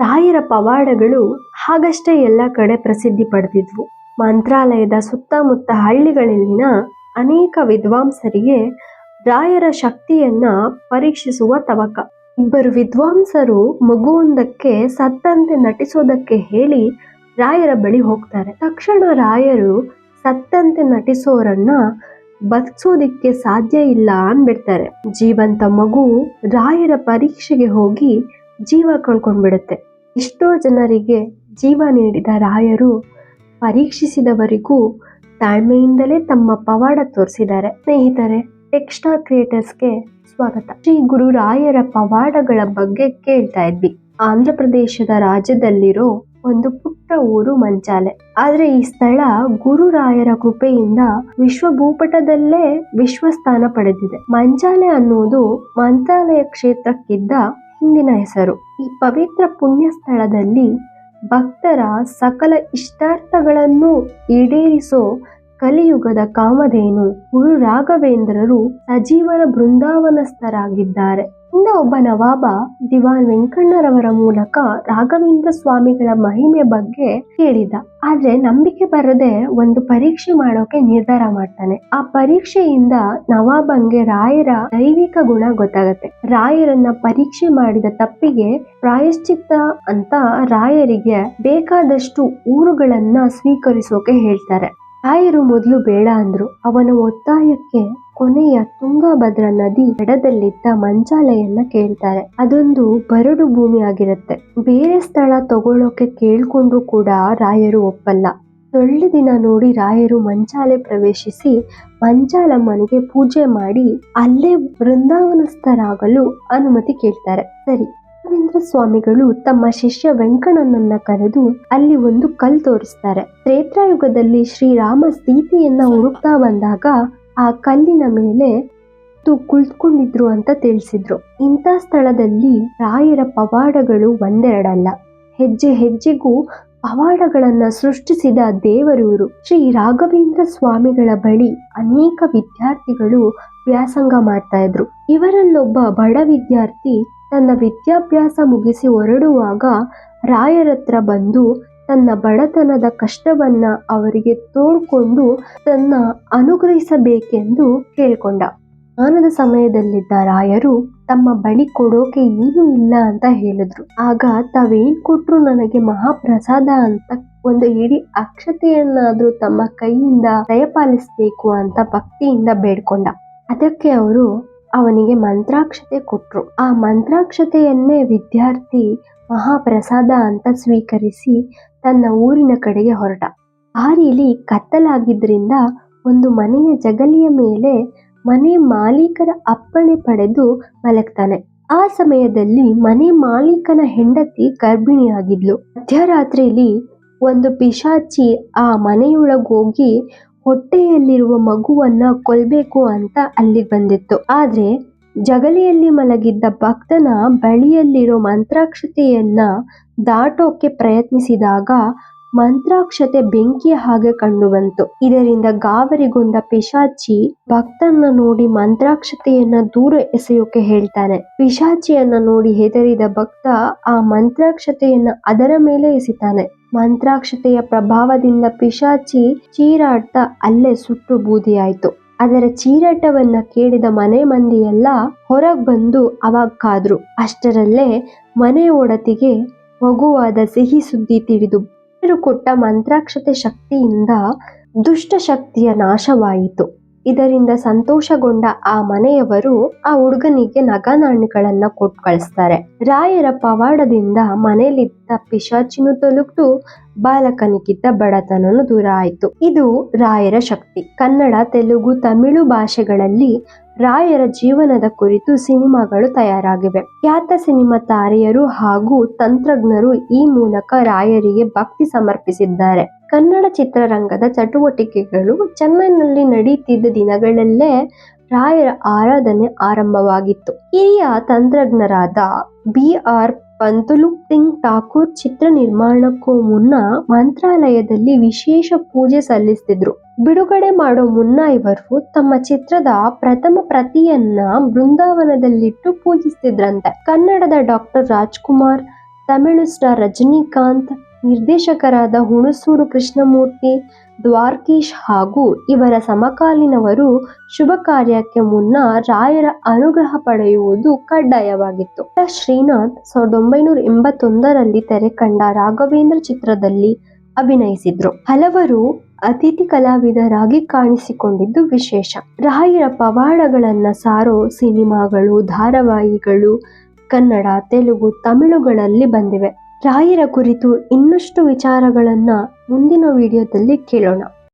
ರಾಯರ ಪವಾಡಗಳು ಹಾಗಷ್ಟೇ ಎಲ್ಲ ಕಡೆ ಪ್ರಸಿದ್ಧಿ ಪಡೆದಿದ್ವು. ಮಂತ್ರಾಲಯದ ಸುತ್ತಮುತ್ತ ಹಳ್ಳಿಗಳಲ್ಲಿನ ಅನೇಕ ವಿದ್ವಾಂಸರಿಗೆ ರಾಯರ ಶಕ್ತಿಯನ್ನ ಪರೀಕ್ಷಿಸುವ ತವಕ. ಇಬ್ಬರು ವಿದ್ವಾಂಸರು ಮಗುವೊಂದಕ್ಕೆ ಸತ್ತಂತೆ ನಟಿಸೋದಕ್ಕೆ ಹೇಳಿ ರಾಯರ ಬಳಿ ಹೋಗ್ತಾರೆ. ತಕ್ಷಣ ರಾಯರು ಸತ್ತಂತೆ ನಟಿಸೋರನ್ನ ಬದುಕಿಸೋದಿಕ್ಕೆ ಸಾಧ್ಯ ಇಲ್ಲ ಅಂದ್ಬಿಡ್ತಾರೆ. ಜೀವಂತ ಮಗು ರಾಯರ ಪರೀಕ್ಷೆಗೆ ಹೋಗಿ ಜೀವ ಕಳ್ಕೊಂಡ್ಬಿಡುತ್ತೆ. ಎಷ್ಟೋ ಜನರಿಗೆ ಜೀವ ನೀಡಿದ ರಾಯರು ಪರೀಕ್ಷಿಸಿದವರಿಗೂ ತಾಳ್ಮೆಯಿಂದಲೇ ತಮ್ಮ ಪವಾಡ ತೋರಿಸಿದ್ದಾರೆ. ಸ್ನೇಹಿತರೆ ಟೆಕ್ಸ್ಟಾ ಕ್ರಿಯೇಟರ್ಸ್ಗೆ ಸ್ವಾಗತ. ಶ್ರೀ ಗುರು ರಾಯರ ಪವಾಡಗಳ ಬಗ್ಗೆ ಕೇಳ್ತಾ ಇದ್ವಿ. ಆಂಧ್ರ ಪ್ರದೇಶದ ರಾಜ್ಯದಲ್ಲಿರೋ ಒಂದು ಪುಟ್ಟ ಊರು ಮಂಚಾಲೆ. ಆದ್ರೆ ಈ ಸ್ಥಳ ಗುರು ರಾಯರ ಕೃಪೆಯಿಂದ ವಿಶ್ವ ಭೂಪಟದಲ್ಲೇ ವಿಶ್ವ ಸ್ಥಾನ ಪಡೆದಿದೆ. ಮಂಚಾಲೆ ಅನ್ನುವುದು ಮಂತ್ರಾಲಯ ಕ್ಷೇತ್ರಕ್ಕಿದ್ದ ಹಿಂದಿನ ಹೆಸರು. ಈ ಪವಿತ್ರ ಪುಣ್ಯ ಸ್ಥಳದಲ್ಲಿ ಭಕ್ತರ ಸಕಲ ಇಷ್ಟಾರ್ಥಗಳನ್ನು ಈಡೇರಿಸೋ ಕಲಿಯುಗದ ಕಾಮಧೇನು ಗುರು ರಾಘವೇಂದ್ರರು ಸಜೀವನ ಬೃಂದಾವನಸ್ಥರಾಗಿದ್ದಾರೆ. ಇಂದ ಒಬ್ಬ ನವಾಬ ದಿವಾನ್ ವೆಂಕಣ್ಣರವರ ಮೂಲಕ ರಾಘವೇಂದ್ರ ಸ್ವಾಮಿಗಳ ಮಹಿಮೆ ಬಗ್ಗೆ ಕೇಳಿದ. ಆದ್ರೆ ನಂಬಿಕೆ ಬರದೆ ಒಂದು ಪರೀಕ್ಷೆ ಮಾಡೋಕೆ ನಿರ್ಧಾರ ಮಾಡ್ತಾನೆ. ಆ ಪರೀಕ್ಷೆಯಿಂದ ನವಾಬಂಗೆ ರಾಯರ ದೈವಿಕ ಗುಣ ಗೊತ್ತಾಗತ್ತೆ. ರಾಯರನ್ನ ಪರೀಕ್ಷೆ ಮಾಡಿದ ತಪ್ಪಿಗೆ ಪ್ರಾಯಶ್ಚಿತ್ತ ಅಂತ ರಾಯರಿಗೆ ಬೇಕಾದಷ್ಟು ಊರುಗಳನ್ನ ಸ್ವೀಕರಿಸೋಕೆ ಹೇಳ್ತಾರೆ. ರಾಯರು ಮೊದಲು ಬೇಡ ಅಂದ್ರು. ಅವನ ಒತ್ತಾಯಕ್ಕೆ ಕೊನೆಯ ತುಂಗಭದ್ರಾ ನದಿ ಎಡದಲ್ಲಿದ್ದ ಮಂಚಾಲೆಯನ್ನ ಕೇಳ್ತಾರೆ. ಅದೊಂದು ಬರಡು ಭೂಮಿ ಆಗಿರುತ್ತೆ ಬೇರೆ ಸ್ಥಳ ತಗೊಳ್ಳೋಕೆ ಕೇಳ್ಕೊಂಡ್ರು ಕೂಡ ರಾಯರು ಒಪ್ಪಲ್ಲ. ಸೊಳ್ಳೆ ದಿನ ನೋಡಿ ರಾಯರು ಮಂಚಾಲೆ ಪ್ರವೇಶಿಸಿ ಮಂಚಾಲಮ್ಮನಿಗೆ ಪೂಜೆ ಮಾಡಿ ಅಲ್ಲೇ ಬೃಂದಾವನಸ್ಥರಾಗಲು ಅನುಮತಿ ಕೇಳ್ತಾರೆ. ಸರಿ. ರಾಘವೇಂದ್ರ ಸ್ವಾಮಿಗಳು ತಮ್ಮ ಶಿಷ್ಯ ವೆಂಕಣ್ಣನನ್ನ ಕರೆದು ಅಲ್ಲಿ ಒಂದು ಕಲ್ ತೋರಿಸ್ತಾರೆ. ತ್ರೇತಾಯುಗದಲ್ಲಿ ಶ್ರೀರಾಮ ಸೀತೆಯನ್ನ ಹುಡುಕ್ತಾ ಬಂದಾಗ ಆ ಕಲ್ಲಿನ ಮೇಲೆ ಕುಳಿತುಕೊಂಡಿದ್ರು ಅಂತ ತಿಳಿಸಿದ್ರು. ಇಂಥ ಸ್ಥಳದಲ್ಲಿ ರಾಯರ ಪವಾಡಗಳು ಒಂದೆರಡಲ್ಲ. ಹೆಜ್ಜೆ ಹೆಜ್ಜೆಗೂ ಪವಾಡಗಳನ್ನ ಸೃಷ್ಟಿಸಿದ ದೇವರೂರು ಶ್ರೀ ರಾಘವೇಂದ್ರ ಸ್ವಾಮಿಗಳ ಬಳಿ ಅನೇಕ ವಿದ್ಯಾರ್ಥಿಗಳು ವ್ಯಾಸಂಗ ಮಾಡ್ತಾ ಇದ್ರು. ಇವರಲ್ಲೊಬ್ಬ ಬಡ ವಿದ್ಯಾರ್ಥಿ ತನ್ನ ವಿದ್ಯಾಭ್ಯಾಸ ಮುಗಿಸಿ ಹೊರಡುವಾಗ ರಾಯರತ್ರ ಬಂದು ತನ್ನ ಬಡತನದ ಕಷ್ಟವನ್ನ ಅವರಿಗೆ ತೋಡ್ಕೊಂಡು ತನ್ನ ಅನುಗ್ರಹಿಸಬೇಕೆಂದು ಕೇಳಿಕೊಂಡ. ಸ್ನಾನದ ಸಮಯದಲ್ಲಿದ್ದ ರಾಯರು ತಮ್ಮ ಬಳಿ ಕೊಡೋಕೆ ಏನೂ ಇಲ್ಲ ಅಂತ ಹೇಳಿದ್ರು. ಆಗ ತಾವೇನ್ ಕೊಟ್ರು ನನಗೆ ಮಹಾಪ್ರಸಾದ ಅಂತ ಒಂದು ಇಡೀ ಅಕ್ಷತೆಯನ್ನಾದ್ರೂ ತಮ್ಮ ಕೈಯಿಂದ ದಯಪಾಲಿಸ್ಬೇಕು ಅಂತ ಭಕ್ತಿಯಿಂದ ಬೇಡ್ಕೊಂಡ. ಅದಕ್ಕೆ ಅವರು ಅವನಿಗೆ ಮಂತ್ರಾಕ್ಷತೆ ಕೊಟ್ರು. ಆ ಮಂತ್ರಾಕ್ಷತೆಯನ್ನೇ ವಿದ್ಯಾರ್ಥಿ ಮಹಾಪ್ರಸಾದ ಅಂತ ಸ್ವೀಕರಿಸಿ ತನ್ನ ಊರಿನ ಕಡೆಗೆ ಹೊರಟ. ದಾರಿಲಿ ಕತ್ತಲಾಗಿದ್ದರಿಂದ ಒಂದು ಮನೆಯ ಜಗಲಿಯ ಮೇಲೆ ಮನೆ ಮಾಲೀಕರ ಅಪ್ಪಣೆ ಪಡೆದು ಮಲಗ್ತಾನೆ. ಆ ಸಮಯದಲ್ಲಿ ಮನೆ ಮಾಲೀಕನ ಹೆಂಡತಿ ಗರ್ಭಿಣಿಯಾಗಿದ್ಲು. ಮಧ್ಯರಾತ್ರಿಲಿ ಒಂದು ಪಿಶಾಚಿ ಆ ಮನೆಯೊಳಗೋಗಿ ಹೊಟ್ಟೆಯಲ್ಲಿರುವ ಮಗುವನ್ನ ಕೊಲ್ಬೇಕು ಅಂತ ಅಲ್ಲಿಗೆ ಬಂದಿತ್ತು. ಆದ್ರೆ ಜಗಲಿಯಲ್ಲಿ ಮಲಗಿದ್ದ ಭಕ್ತನ ಬಳಿಯಲ್ಲಿರೋ ಮಂತ್ರಾಕ್ಷತೆಯನ್ನ ದಾಟೋಕೆ ಪ್ರಯತ್ನಿಸಿದಾಗ ಮಂತ್ರಾಕ್ಷತೆ ಬೆಂಕಿಯ ಹಾಗೆ ಕಂಡುಬಂತು. ಇದರಿಂದ ಗಾಬರಿಗೊಂಡ ಪಿಶಾಚಿ ಭಕ್ತನ್ನ ನೋಡಿ ಮಂತ್ರಾಕ್ಷತೆಯನ್ನ ದೂರ ಎಸೆಯೋಕೆ ಹೇಳ್ತಾನೆ. ಪಿಶಾಚಿಯನ್ನ ನೋಡಿ ಹೆದರಿದ ಭಕ್ತ ಆ ಮಂತ್ರಾಕ್ಷತೆಯನ್ನ ಅದರ ಮೇಲೆ ಎಸಿತಾನೆ. ಮಂತ್ರಾಕ್ಷತೆಯ ಪ್ರಭಾವದಿಂದ ಪಿಶಾಚಿ ಚೀರಾಡ್ತಾ ಅಲ್ಲೇ ಸುಟ್ಟು ಬೂದಿಯಾಯ್ತು. ಅದರ ಚೀರಾಟವನ್ನ ಕೇಳಿದ ಮನೆ ಮಂದಿಯೆಲ್ಲ ಹೊರಗ್ ಬಂದು ಅವಾಗ ಕಾದ್ರು. ಅಷ್ಟರಲ್ಲೇ ಮನೆ ಒಡತಿಗೆ ಮಗುವಾದ ಸಿಹಿ ಸುದ್ದಿ ತಿಳಿದು ಕೊಟ್ಟ ಮಂತ್ರಾಕ್ಷತೆ ಶಕ್ತಿಯಿಂದ ದುಷ್ಟ ಶಕ್ತಿಯ ನಾಶವಾಯಿತು. ಇದರಿಂದ ಸಂತೋಷಗೊಂಡ ಆ ಮನೆಯವರು ಆ ಹುಡುಗನಿಗೆ ನಗನಾಣಿಗಳನ್ನ ಕೊಟ್ ಕಳಿಸ್ತಾರೆ. ರಾಯರ ಪವಾಡದಿಂದ ಮನೆಯಲ್ಲಿದ್ದ ಪಿಶಾಚಿನೂ ತಲುಪ್ತು ಬಾಲಕನಿಗಿದ್ದ ಬಡತನನು ದೂರ ಆಯಿತು. ಇದು ರಾಯರ ಶಕ್ತಿ. ಕನ್ನಡ, ತೆಲುಗು, ತಮಿಳು ಭಾಷೆಗಳಲ್ಲಿ ರಾಯರ ಜೀವನದ ಕುರಿತು ಸಿನಿಮಾಗಳು ತಯಾರಾಗಿವೆ. ಖ್ಯಾತ ಸಿನಿಮಾ ತಾರೆಯರು ಹಾಗೂ ತಂತ್ರಜ್ಞರು ಈ ಮೂಲಕ ರಾಯರಿಗೆ ಭಕ್ತಿ ಸಮರ್ಪಿಸಿದ್ದಾರೆ. ಕನ್ನಡ ಚಿತ್ರರಂಗದ ಚಟುವಟಿಕೆಗಳು ಚೆನ್ನೈನಲ್ಲಿ ನಡೆಯುತ್ತಿದ್ದ ದಿನಗಳಲ್ಲೇ ರಾಯರ ಆರಾಧನೆ ಆರಂಭವಾಗಿತ್ತು. ಹಿರಿಯ ತಂತ್ರಜ್ಞರಾದ ಬಿ ಆರ್ ಪಂತುಲು ಸಿಂಗ್ ಠಾಕೂರ್ ಚಿತ್ರ ನಿರ್ಮಾಣಕ್ಕೂ ಮುನ್ನ ಮಂತ್ರಾಲಯದಲ್ಲಿ ವಿಶೇಷ ಪೂಜೆ ಸಲ್ಲಿಸ್ತಿದ್ರು. ಬಿಡುಗಡೆ ಮಾಡೋ ಮುನ್ನ ಇವರು ತಮ್ಮ ಚಿತ್ರದ ಪ್ರಥಮ ಪ್ರತಿಯನ್ನ ಬೃಂದಾವನದಲ್ಲಿಟ್ಟು ಪೂಜಿಸ್ತಿದ್ರಂತೆ. ಕನ್ನಡದ ಡಾಕ್ಟರ್ ರಾಜ್ಕುಮಾರ್, ತಮಿಳು ಸ್ಟಾರ್ ರಜನಿಕಾಂತ್ ನಿರ್ದೇಶಕರಾದ ಹುಣಸೂರು ಕೃಷ್ಣಮೂರ್ತಿ, ದ್ವಾರ್ಕೀಶ್ ಹಾಗೂ ಇವರ ಸಮಕಾಲೀನವರು ಶುಭ ಕಾರ್ಯಕ್ಕೆ ಮುನ್ನ ರಾಯರ ಅನುಗ್ರಹ ಪಡೆಯುವುದು ಕಡ್ಡಾಯವಾಗಿತ್ತು. ಶ್ರೀನಾಥ್ ಸಾವಿರದ ಒಂಬೈನೂರ ಎಂಬತ್ತೊಂದರಲ್ಲಿ ತೆರೆ ಕಂಡ ರಾಘವೇಂದ್ರ ಚಿತ್ರದಲ್ಲಿ ಅಭಿನಯಿಸಿದ್ರು. ಹಲವರು ಅತಿಥಿ ಕಲಾವಿದರಾಗಿ ಕಾಣಿಸಿಕೊಂಡಿದ್ದು ವಿಶೇಷ. ರಾಯರ ಪವಾಡಗಳನ್ನ ಸಾರೋ ಸಿನಿಮಾಗಳು, ಧಾರಾವಾಹಿಗಳು ಕನ್ನಡ, ತೆಲುಗು, ತಮಿಳುಗಳಲ್ಲಿ ಬಂದಿವೆ. ರಾಯರ ಕುರಿತು ಇನ್ನಷ್ಟು ವಿಚಾರಗಳನ್ನು ಮುಂದಿನ ವಿಡಿಯೋದಲ್ಲಿ ಕೇಳೋಣ.